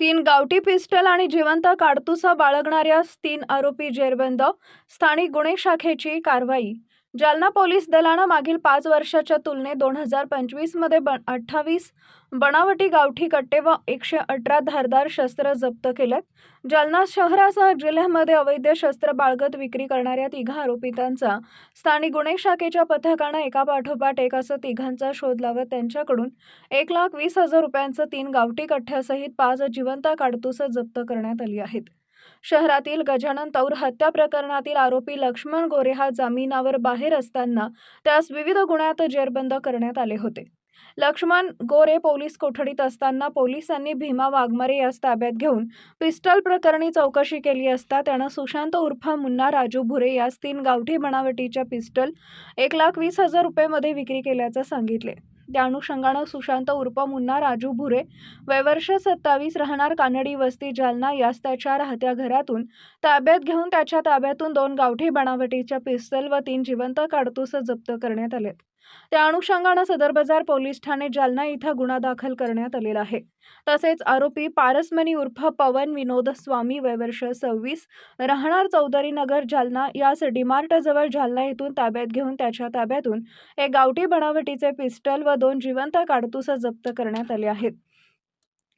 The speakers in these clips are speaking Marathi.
तीन गावठी पिस्टल आणि जिवंत काडतुसा बाळगणाऱ्या तीन आरोपी जेरबंद. स्थानिक गुन्हे शाखेची कारवाई. जालना पोलीस दलानं मागील पाच वर्षाच्या तुलनेत दोन हजार पंचवीसमध्ये बन अठ्ठावीस बनावटी गावठी कट्टे व एकशे अठरा धारदार शस्त्र जप्त केलेत जालना शहरासह जिल्ह्यामध्ये अवैध शस्त्र बाळगत विक्री करणाऱ्या तिघा आरोपितांचा स्थानिक गुन्हे शाखेच्या पथकानं एकापाठोपाठ एक असं तिघांचा शोध लावत त्यांच्याकडून एक लाख वीस हजार रुपयांचं तीन गावठी कट्ट्यासहित पाच जिवंत काडतुसं जप्त करण्यात आली आहेत. शहरातील गजानन तौर हत्या प्रकरणातील आरोपी लक्ष्मण गोरे हा जामिनावर बाहेर असताना त्यास विविध गुन्ह्यात जेरबंद करण्यात आले होते. लक्ष्मण गोरे पोलीस कोठडीत असताना पोलिसांनी भीमा वाघमारे यास ताब्यात घेऊन पिस्टल प्रकरणी चौकशी केली असता त्यानं सुशांत उर्फ मुन्ना राजू भुरे यास तीन गावठी बनावटीच्या पिस्टल एक लाख वीस हजार रुपयेमध्ये विक्री केल्याचं सांगितले. त्या अनुषंगानं सुशांत उर्फ मुन्ना राजू भुरे वयवर्ष सत्तावीस राहणार कानडी वस्ती जालना यास त्याच्या राहत्या घरातून ताब्यात घेऊन त्याच्या ताब्यातून दोन गावठी बनावटीच्या पिस्तल व तीन जिवंत काडतुस जप्त करण्यात आले त्या अनुषंगानं सदर बाजार पोलीस ठाणे जालना इथं गुन्हा दाखल करण्यात आलेला आहे. तसेच आरोपी पारसमणी उर्फ पवन विनोद स्वामी वयवर्ष सव्वीस राहणार चौधरी नगर जालना यास डीमार्टजवळ जालना येथून ताब्यात घेऊन त्याच्या ताब्यातून एक गावठी बनावटीचे पिस्टल व दोन जिवंत काडतुसं जप्त करण्यात आले आहेत.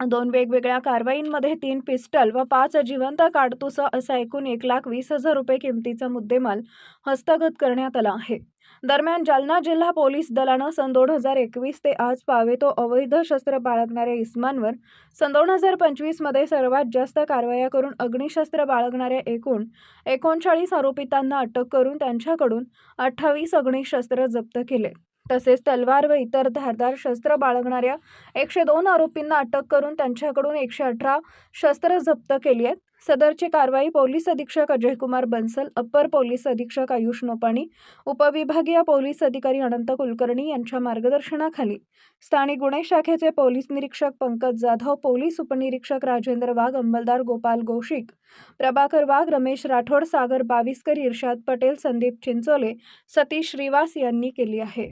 दोन वेगवेगळ्या कारवाईंमध्ये तीन पिस्टल व पाच जिवंत काडतुस असा एकूण एक लाख वीस हजार रुपये किमतीचा मुद्देमाल हस्तगत करण्यात आला आहे. दरम्यान जालना जिल्हा पोलीस दलानं सन दोन हजार एकवीस ते आज पावे तो अवैध शस्त्र बाळगणाऱ्या इस्मांवर सन दोन हजार पंचवीसमध्ये सर्वात जास्त कारवाया करून अग्निशस्त्र बाळगणाऱ्या एकूण एकोणचाळीस आरोपितांना अटक करून त्यांच्याकडून अठ्ठावीस अग्निशस्त्र जप्त केले. तसेच तलवार व इतर धारदार शस्त्र बाळगणाऱ्या एकशे दोन आरोपींना अटक करून त्यांच्याकडून एकशे अठरा शस्त्र जप्त केली आहेत. सदरची कारवाई पोलीस अधीक्षक अजयकुमार बन्सल अप्पर पोलीस अधीक्षक आयुष नोपाणी उपविभागीय पोलीस अधिकारी अनंत कुलकर्णी यांच्या मार्गदर्शनाखाली. स्थानिक गुन्हे शाखेचे पोलीस निरीक्षक पंकज जाधव पोलीस उपनिरीक्षक राजेंद्र वाघ अंमलदार गोपाल गोशिक प्रभाकर वाघ रमेश राठोड सागर बाविस्कर इर्शाद पटेल संदीप चिंचोले सतीश श्रीवास यांनी केली आहे.